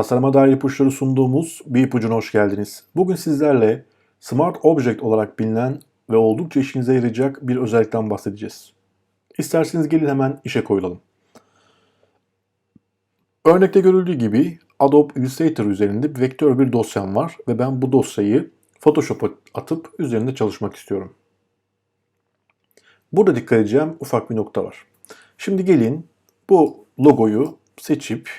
Tasarıma dair ipuçları sunduğumuz bir ipucuna hoş geldiniz. Bugün sizlerle Smart Object olarak bilinen ve oldukça işinize yarayacak bir özellikten bahsedeceğiz. İsterseniz gelin hemen işe koyulalım. Örnekte görüldüğü gibi Adobe Illustrator üzerinde bir vektör bir dosyam var ve ben bu dosyayı Photoshop'a atıp üzerinde çalışmak istiyorum. Burada dikkat edeceğim ufak bir nokta var. Şimdi gelin bu logoyu seçip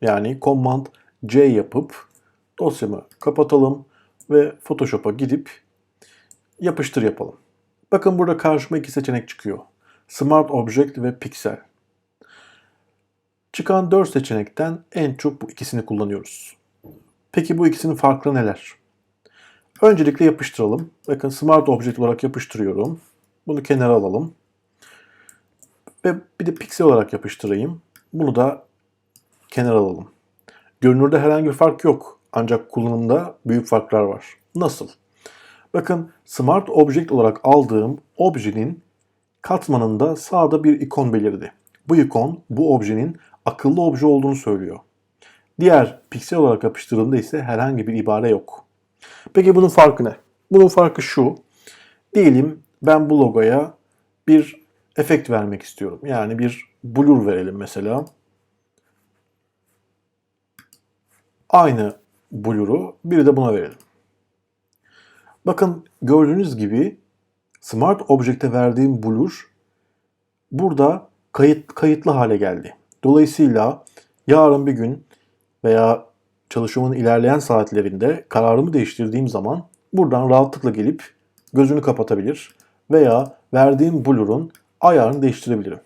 yani Command C yapıp dosyamı kapatalım ve Photoshop'a gidip yapıştır yapalım. Bakın burada karşıma iki seçenek çıkıyor. Smart Object ve Pixel. Çıkan 4 seçenekten en çok bu ikisini kullanıyoruz. Peki bu ikisinin farkları neler? Öncelikle yapıştıralım. Bakın Smart Object olarak yapıştırıyorum. Bunu kenara alalım. Ve bir de Pixel olarak yapıştırayım. Bunu da kenara alalım. Görünürde herhangi bir fark yok. Ancak kullanımda büyük farklar var. Nasıl? Bakın Smart Object olarak aldığım objenin katmanında sağda bir ikon belirdi. Bu ikon bu objenin akıllı obje olduğunu söylüyor. Diğer piksel olarak yapıştırıldığında ise herhangi bir ibare yok. Peki bunun farkı ne? Bunun farkı şu. Diyelim ben bu logoya bir efekt vermek istiyorum. Yani bir blur verelim mesela. Aynı blur'u bir de buna verelim. Bakın gördüğünüz gibi Smart Object'e verdiğim blur burada kayıt, kayıtlı hale geldi. Dolayısıyla yarın bir gün veya çalışmamın ilerleyen saatlerinde kararımı değiştirdiğim zaman buradan rahatlıkla gelip gözünü kapatabilir veya verdiğim blur'un ayarını değiştirebilirim.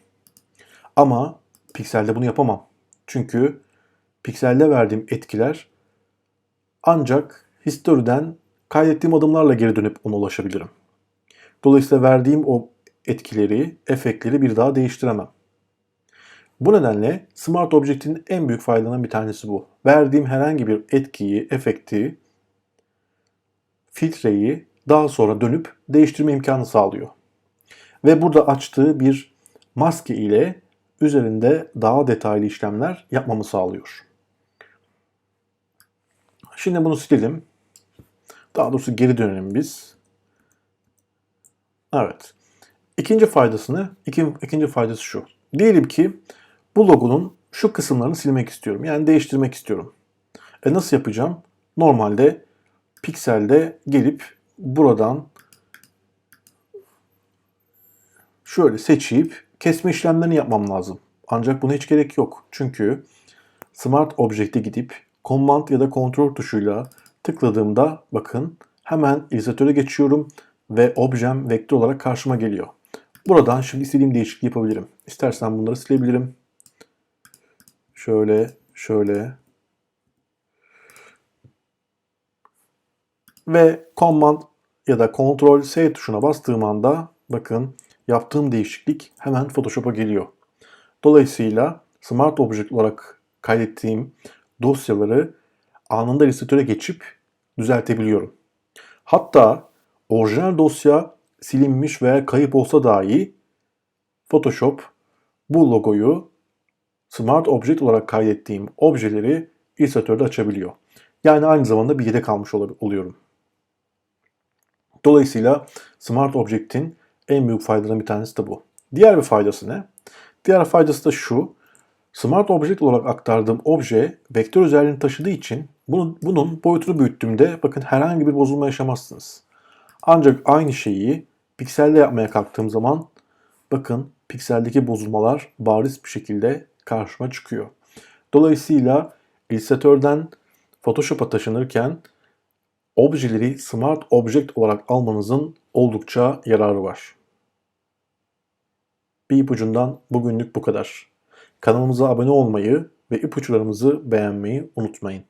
Ama pikselde bunu yapamam. Çünkü pikselde verdiğim etkiler ancak history'den kaydettiğim adımlarla geri dönüp ona ulaşabilirim. Dolayısıyla verdiğim o etkileri, efektleri bir daha değiştiremem. Bu nedenle Smart Object'in en büyük faydalarından bir tanesi bu. Verdiğim herhangi bir etkiyi, efekti, filtreyi daha sonra dönüp değiştirme imkanı sağlıyor. Ve burada açtığı bir maske ile üzerinde daha detaylı işlemler yapmamı sağlıyor. Şimdi bunu silelim. Daha doğrusu geri dönelim biz. Evet. İkinci faydasını, iki, ikinci faydası şu. Diyelim ki bu logonun şu kısımlarını silmek istiyorum. Yani değiştirmek istiyorum. E nasıl yapacağım? Normalde pikselde gelip buradan şöyle seçip kesme işlemlerini yapmam lazım. Ancak buna hiç gerek yok. Çünkü Smart Object'e gidip Command ya da Ctrl tuşuyla tıkladığımda bakın hemen illüstratöre geçiyorum ve objem vektör olarak karşıma geliyor. Buradan şimdi istediğim değişikliği yapabilirim. İstersen bunları silebilirim. Şöyle, şöyle. Ve Command ya da Ctrl S tuşuna bastığım anda bakın yaptığım değişiklik hemen Photoshop'a geliyor. Dolayısıyla Smart Object olarak kaydettiğim dosyaları anında illüstratöre geçip düzeltebiliyorum. Hatta orijinal dosya silinmiş veya kayıp olsa dahi Photoshop bu logoyu Smart Object olarak kaydettiğim objeleri illüstratörde açabiliyor. Yani aynı zamanda bir yedek almış oluyorum. Dolayısıyla Smart Object'in en büyük faydalarından bir tanesi de bu. Diğer bir faydası ne? Diğer faydası da şu. Smart Object olarak aktardığım obje vektör özelliğini taşıdığı için bunun, bunun boyutunu büyüttüğümde bakın herhangi bir bozulma yaşamazsınız. Ancak aynı şeyi pikselde yapmaya kalktığım zaman bakın pikseldeki bozulmalar bariz bir şekilde karşıma çıkıyor. Dolayısıyla illüstratörden Photoshop'a taşınırken objeleri Smart Object olarak almanızın oldukça yararı var. Bir ipucundan bugünlük bu kadar. Kanalımıza abone olmayı ve ipuçlarımızı beğenmeyi unutmayın.